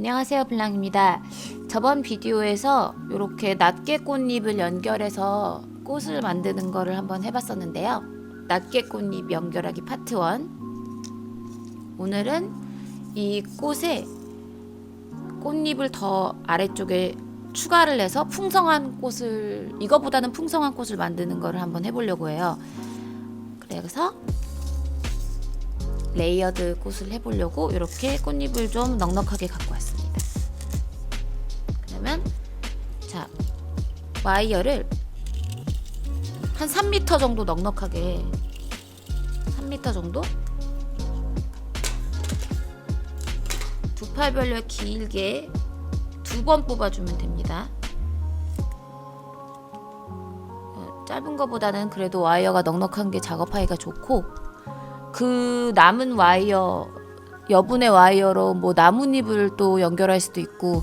안녕하세요 블랑입니다. 저번 비디오에서 이렇게 낱개 꽃잎을 연결해서 꽃을 만드는 거를 한번 해봤었는데요. 낱개 꽃잎 연결하기 파트 1 오늘은 이 꽃에 꽃잎을 더 아래쪽에 추가를 해서 풍성한 꽃을 이거보다는 풍성한 꽃을 만드는 거를 한번 해보려고 해요. 그래서 레이어드 꽃을 해보려고 이렇게 꽃잎을 좀 넉넉하게 갖고 왔습니 다. 그러면 자 와이어를 한 3m 정도 넉넉하게 3m 정도 두 팔별로 길게 두 번 뽑아주면 됩니다. 어, 짧은 거보다는 그래도 와이어가 넉넉한 게 작업하기가 좋고 그 남은 와이어 여분의 와이어로 뭐 나뭇잎을 또 연결할 수도 있고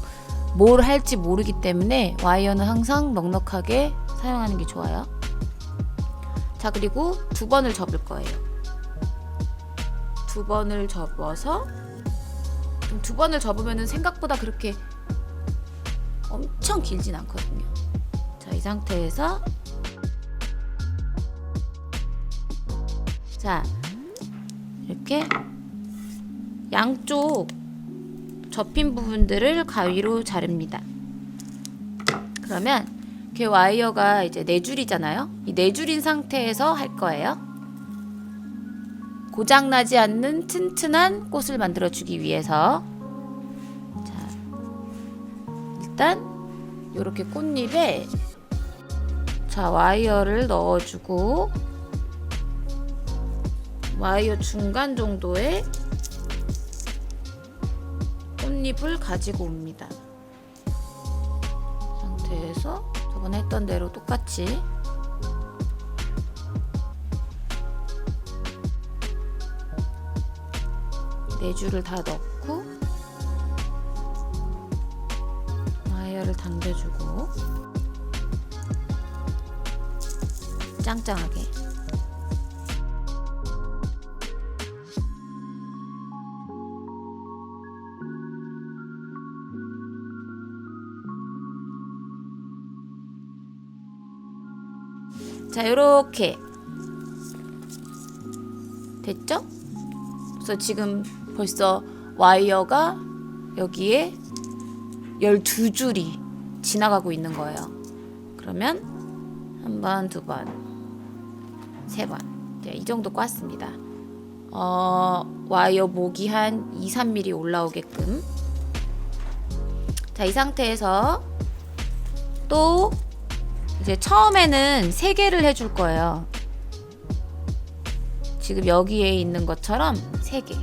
뭘 할지 모르기 때문에 와이어는 항상 넉넉하게 사용하는 게 좋아요. 자 그리고 두 번을 접을 거예요. 두 번을 접어서 두 번을 접으면은 생각보다 그렇게 엄청 길진 않거든요. 자 이 상태에서 자 이렇게 양쪽 접힌 부분들을 가위로 자릅니다. 그러면 이렇게 와이어가 이제 네 줄이잖아요. 이 네 줄인 상태에서 할 거예요. 고장 나지 않는 튼튼한 꽃을 만들어 주기 위해서 자 일단 이렇게 꽃잎에 자 와이어를 넣어주고 와이어 중간 정도의 꽃잎을 가지고 옵니다. 상태에서 저번에 했던 대로 똑같이 네 줄을 다 넣고 와이어를 당겨주고 짱짱하게 자, 요렇게 됐죠? 그래서 지금 벌써 와이어가 여기에 12줄이 지나가고 있는 거예요. 그러면 한 번, 두 번, 세 번. 네, 이 정도 꽈습니다. 어, 와이어 목이 한 2, 3mm 올라오게끔. 자, 이 상태에서 또 이제 처음에는 세 개를 해줄 거예요. 지금 여기에 있는 것처럼 세 개.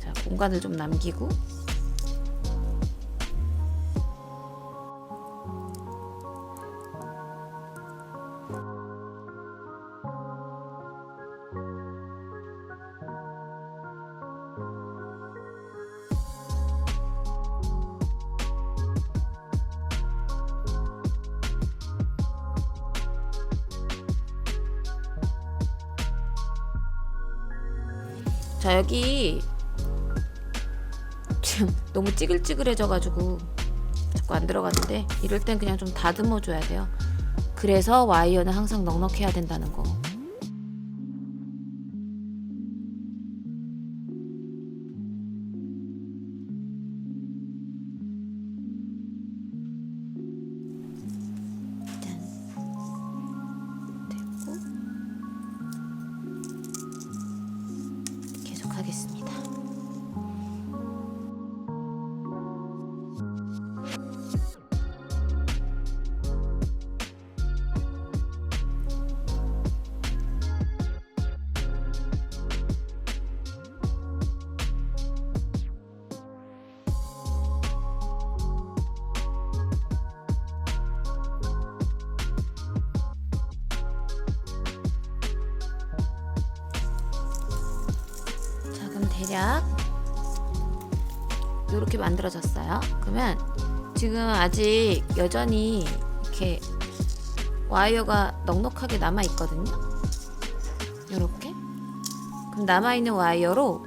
자, 공간을 좀 남기고. 찌글찌글해져가지고 자꾸 안 들어가는데 이럴 땐 그냥 좀 다듬어 줘야 돼요. 그래서 와이어는 항상 넉넉해야 된다는 거. 대략 이렇게 만들어졌어요. 그러면 지금 아직 여전히 이렇게 와이어가 넉넉하게 남아 있거든요. 이렇게 그럼 남아 있는 와이어로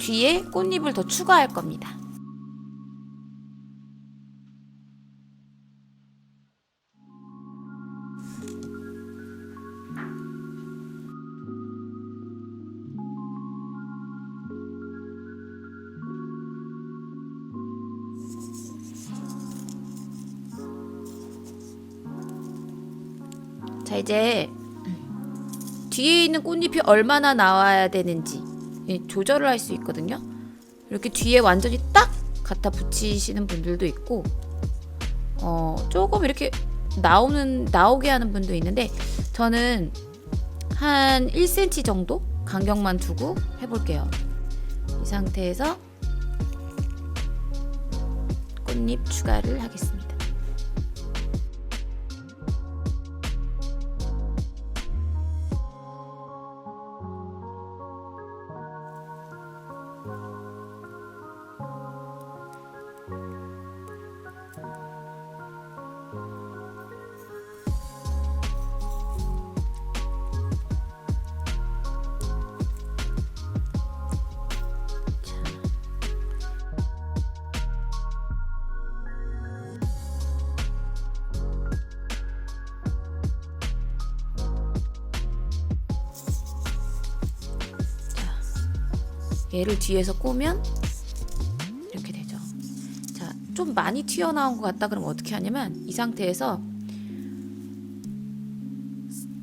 뒤에 꽃잎을 더 추가할 겁니다. 자 이제 뒤에 있는 꽃잎이 얼마나 나와야 되는지 이 조절을 할 수 있거든요. 이렇게 뒤에 완전히 딱 갖다 붙이시는 분들도 있고, 어 조금 이렇게 나오는 나오게 하는 분도 있는데 저는 한 1cm 정도 간격만 두고 해볼게요. 이 상태에서 꽃잎 추가를 하겠습니다. 얘를 뒤에서 꼬면 이렇게 되죠. 자, 좀 많이 튀어나온 것 같다 그러면 어떻게 하냐면 이 상태에서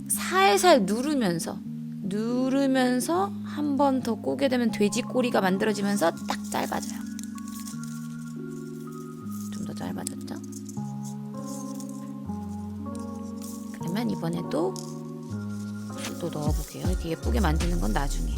살살 누르면서 누르면서 한 번 더 꼬게 되면 돼지 꼬리가 만들어지면서 딱 짧아져요. 좀 더 짧아졌죠? 그러면 이번에도 또 넣어볼게요. 이렇게 예쁘게 만드는 건 나중에.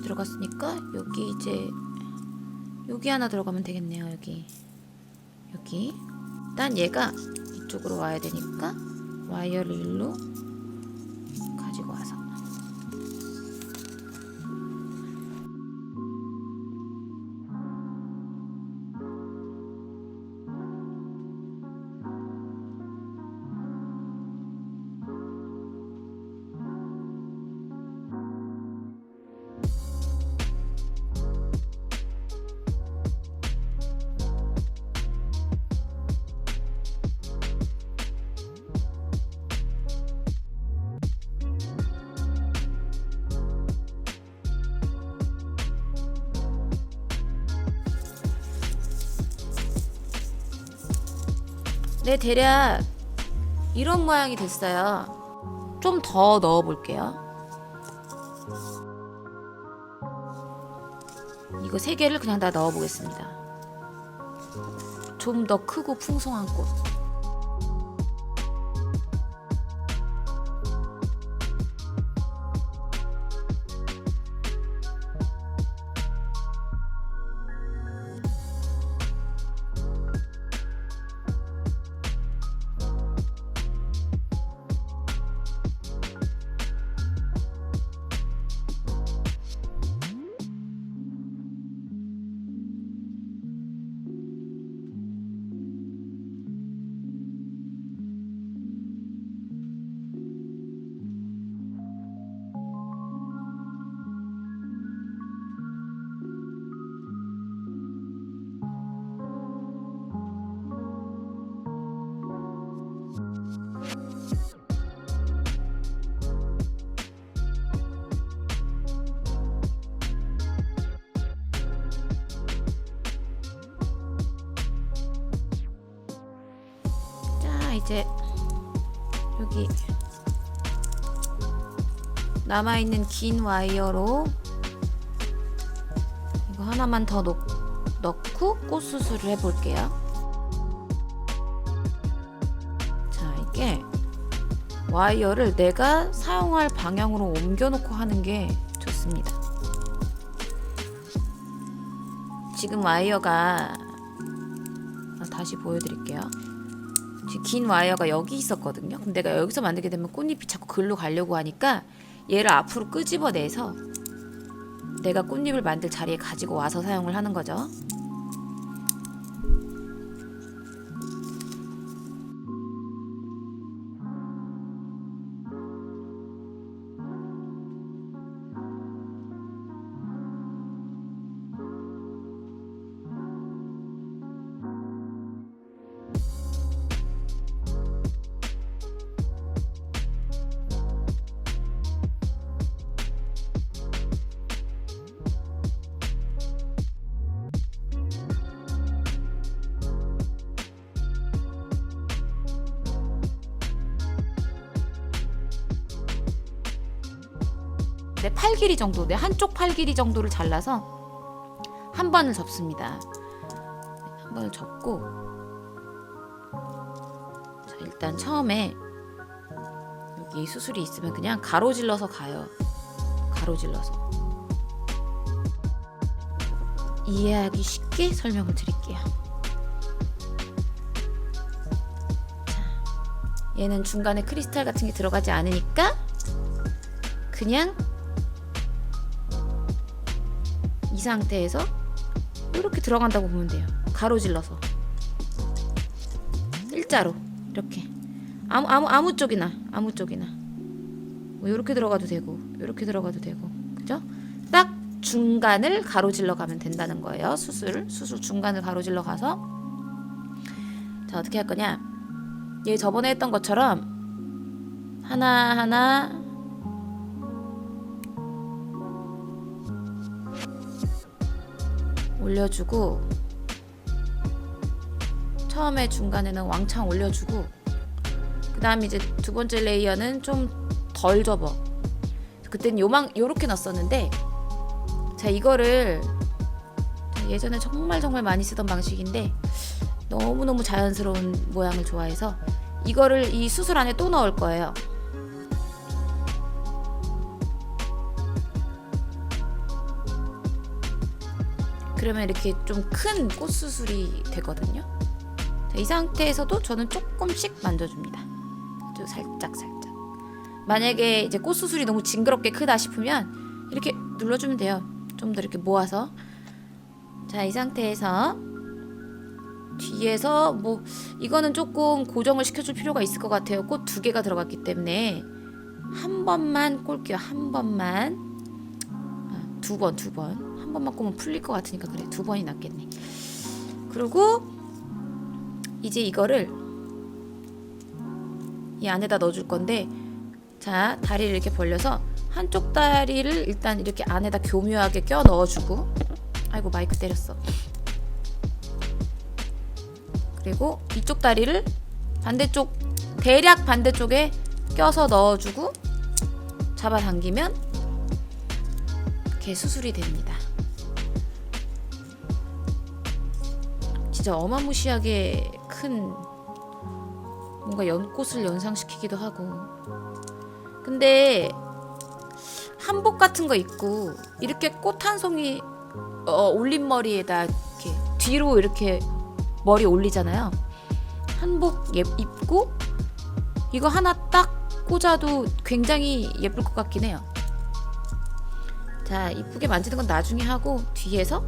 이렇게 들어갔으니까 여기 이제 여기 하나 들어가면 되겠네요 여기. 여기. 일단 얘가 이쪽으로 와야 되니까 와이어를 일로 네 대략 이런 모양이 됐어요. 좀 더 넣어 볼게요. 이거 세 개를 그냥 다 넣어 보겠습니다. 좀 더 크고 풍성한 꽃 자 이제 여기 남아있는 긴 와이어로 이거 하나만 더 넣, 넣고 꽃 수술을 해볼게요. 자, 이게 와이어를 내가 사용할 방향으로 옮겨놓고 하는 게 좋습니다. 지금 와이어가 아, 다시 보여드릴게요. 긴 와이어가 여기 있었거든요. 그럼 내가 여기서 만들게 되면 꽃잎이 자꾸 글로 가려고 하니까 얘를 앞으로 끄집어내서 내가 꽃잎을 만들 자리에 가지고 와서 사용을 하는 거죠. 내 팔 길이 정도, 내 한쪽 팔 길이 정도를 잘라서 한 번을 접습니다. 네, 한 번을 접고 자, 일단 처음에 여기 수술이 있으면 그냥 가로질러서 가요. 가로질러서 이해하기 쉽게 설명을 드릴게요. 자, 얘는 중간에 크리스탈 같은 게 들어가지 않으니까 그냥 이 상태에서 이렇게 들어간다고 보면 돼요. 가로질러서 일자로 이렇게 아무 아무 아무 쪽이나 아무 쪽이나 뭐 이렇게 들어가도 되고 이렇게 들어가도 되고 그죠? 딱 중간을 가로질러 가면 된다는 거예요. 수술 수술 중간을 가로질러 가서 자 어떻게 할 거냐? 얘 저번에 했던 것처럼 하나 하나 올려주고 처음에 중간에는 왕창 올려주고 그 다음 이제 두 번째 레이어는 좀 덜 접어. 그땐 요만 요렇게 넣었었는데 자 이거를 자, 예전에 정말 정말 많이 쓰던 방식인데 너무너무 자연스러운 모양을 좋아해서 이거를 이 수술 안에 또 넣을 거예요 그러면 이렇게 좀 큰 꽃 수술이 되거든요. 자, 이 상태에서도 저는 조금씩 만져줍니다. 아주 살짝 살짝. 만약에 이제 꽃 수술이 너무 징그럽게 크다 싶으면 이렇게 눌러주면 돼요. 좀 더 이렇게 모아서. 자, 이 상태에서 뒤에서 뭐 이거는 조금 고정을 시켜줄 필요가 있을 것 같아요. 꽃 두 개가 들어갔기 때문에 한 번만 꼴게요. 한 번만. 아, 두 번, 두 번. 한 번만 꼬면 풀릴 것 같으니까 그래. 두 번이 낫겠네. 그리고 이제 이거를 이 안에다 넣어줄 건데 자 다리를 이렇게 벌려서 한쪽 다리를 일단 이렇게 안에다 교묘하게 껴 넣어주고 아이고 마이크 때렸어 그리고 이쪽 다리를 반대쪽 대략 반대쪽에 껴서 넣어주고 잡아당기면 이렇게 수술이 됩니다. 진짜 어마무시하게 큰 뭔가 연꽃을 연상시키기도 하고. 근데 한복 같은 거 입고 이렇게 꽃 한 송이 어, 올린 머리에다 이렇게 뒤로 이렇게 머리 올리잖아요. 한복 예, 입고 이거 하나 딱 꽂아도 굉장히 예쁠 것 같긴 해요. 자 이쁘게 만지는 건 나중에 하고 뒤에서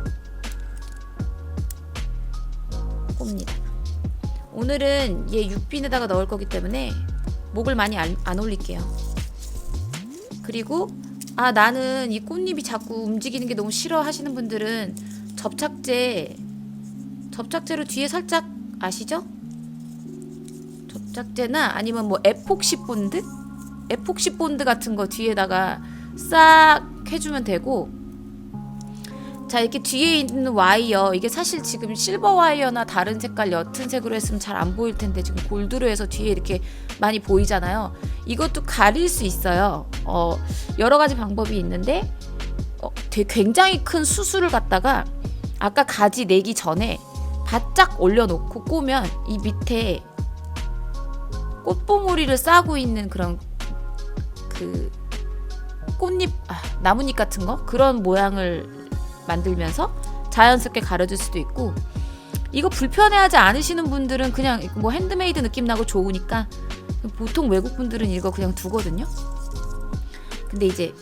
오늘은 얘 육빈에다가 넣을 거기 때문에 목을 많이 안, 안 올릴게요. 그리고 아 나는 이 꽃잎이 자꾸 움직이는 게 너무 싫어 하시는 분들은 접착제 접착제로 뒤에 살짝 아시죠? 접착제나 아니면 뭐 에폭시 본드? 에폭시 본드 같은 거 뒤에다가 싹 해주면 되고 자 이렇게 뒤에 있는 와이어 이게 사실 지금 실버 와이어나 다른 색깔 옅은 색으로 했으면 잘 안 보일 텐데 지금 골드로 해서 뒤에 이렇게 많이 보이잖아요. 이것도 가릴 수 있어요. 어 여러 가지 방법이 있는데 어, 되게 굉장히 큰 수술을 갖다가 아까 가지 내기 전에 바짝 올려놓고 꼬면 이 밑에 꽃봉오리를 싸고 있는 그런 그 꽃잎 아, 나뭇잎 같은 거? 그런 모양을 만들면서 자연스럽게 가려줄 수도 있고 이거 불편해하지 않으시는 분들은 그냥 뭐 핸드메이드 느낌 나고 좋으니까 보통 외국 분들은 이거 그냥 두거든요. 근데 이제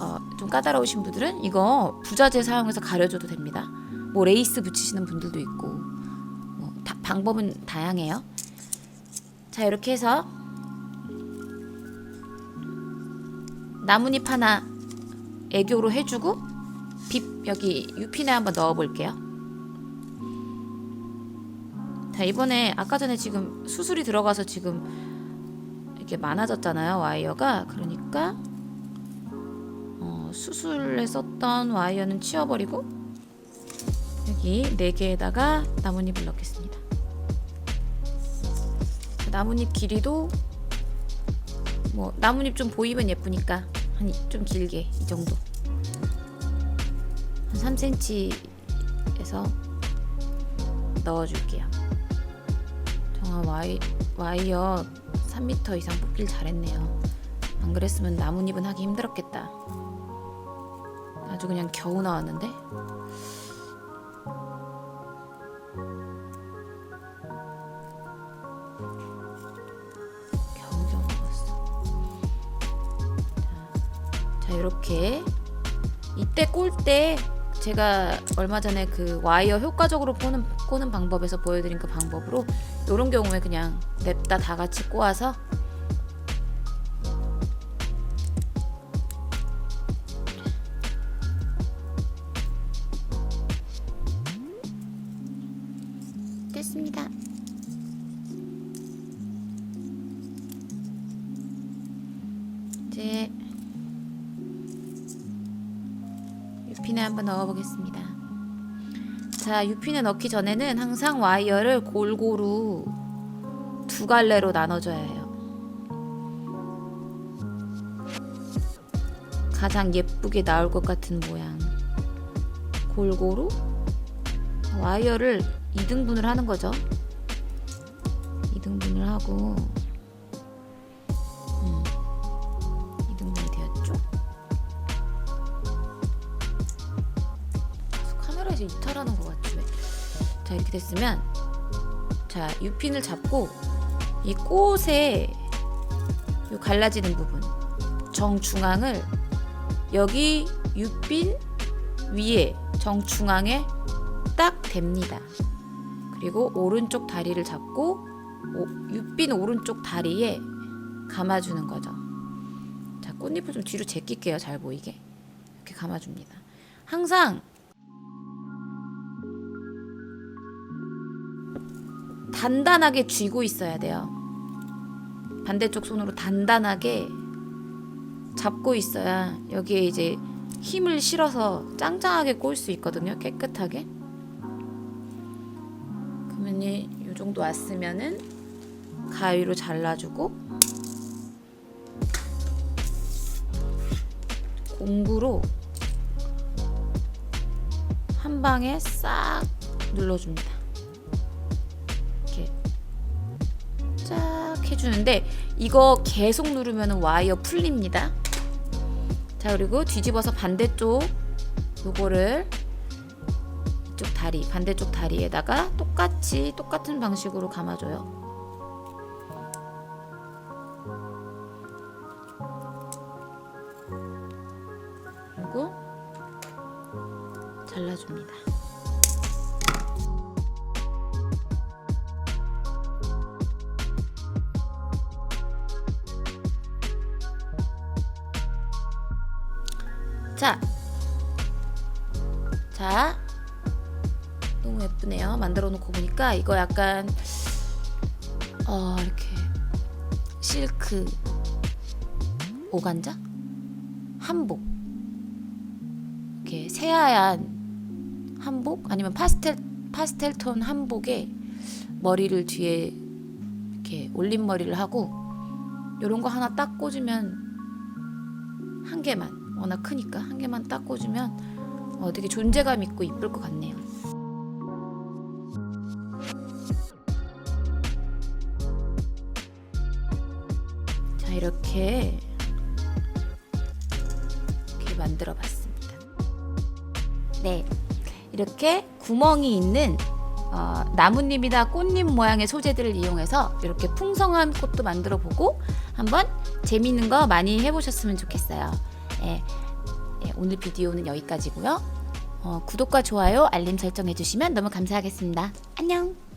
어, 좀 까다로우신 분들은 이거 부자재 사용해서 가려줘도 됩니다. 뭐 레이스 붙이시는 분들도 있고 뭐 다- 방법은 다양해요. 자 이렇게 해서 나뭇잎 하나 애교로 해주고 빛 여기 유핀에 한번 넣어볼게요. 자 이번에 아까 전에 지금 수술이 들어가서 지금 이렇게 많아졌잖아요 와이어가 그러니까 어, 수술에 썼던 와이어는 치워버리고 여기 네 개에다가 나뭇잎을 넣겠습니다. 나뭇잎 길이도 뭐 나뭇잎 좀 보이면 예쁘니까 한 좀 길게 이 정도 한 3cm에서 넣어줄게요. 정말 와이, 와이어 3m 이상 뽑길 잘했네요. 안 그랬으면 나뭇잎은 하기 힘들었겠다. 아주 그냥 겨우 나왔는데. 겨우 겨우 나왔어. 자, 자 이렇게 이때 꼴 때 제가 얼마 전에 그 와이어 효과적으로 꼬는, 꼬는 방법에서 보여드린 그 방법으로 이런 경우에 그냥 냅다 다 같이 꼬아서 자, 유핀에 넣기 전에는 항상 와이어를 골고루 두 갈래로 나눠줘야 해요. 가장 예쁘게 나올 것 같은 모양. 골고루 와이어를 2등분을 하는 거죠. 2등분을 하고 이렇게 됐으면 자 유핀을 잡고 이 꽃에 요 갈라지는 부분 정중앙을 여기 유핀 위에 정중앙에 딱 댑니다. 그리고 오른쪽 다리를 잡고 오, 유핀 오른쪽 다리에 감아주는 거죠. 자 꽃잎을 좀 뒤로 제낄게요. 잘 보이게 이렇게 감아줍니다. 항상 단단하게 쥐고 있어야 돼요. 반대쪽 손으로 단단하게 잡고 있어야 여기에 이제 힘을 실어서 짱짱하게 꼴 수 있거든요. 깨끗하게. 그러면 이 정도 왔으면은 가위로 잘라주고 공구로 한 방에 싹 눌러줍니다. 해주는데 이거 계속 누르면 와이어 풀립니다. 자 그리고 뒤집어서 반대쪽 요거를 이쪽 다리 반대쪽 다리에다가 똑같이 똑같은 방식으로 감아줘요. 자, 자, 너무 예쁘네요. 만들어 놓고 보니까 이거 약간 어 이렇게 실크 오간자? 한복. 이렇게 새하얀 한복? 아니면 파스텔 파스텔 톤 한복에 머리를 뒤에 이렇게 올린 머리를 하고 요런 거 하나 딱 꽂으면 한 개만 워낙 크니까 한 개만 딱 꽂으면 어, 되게 존재감 있고 이쁠 것 같네요. 자 이렇게 이렇게 만들어 봤습니다. 네, 이렇게 구멍이 있는 어, 나뭇잎이나 꽃잎 모양의 소재들을 이용해서 이렇게 풍성한 꽃도 만들어 보고 한번 재밌는 거 많이 해보셨으면 좋겠어요. 예, 예, 오늘 비디오는 여기까지고요. 어, 구독과 좋아요, 알림 설정 해 주시면 너무 감사하겠습니다. 안녕.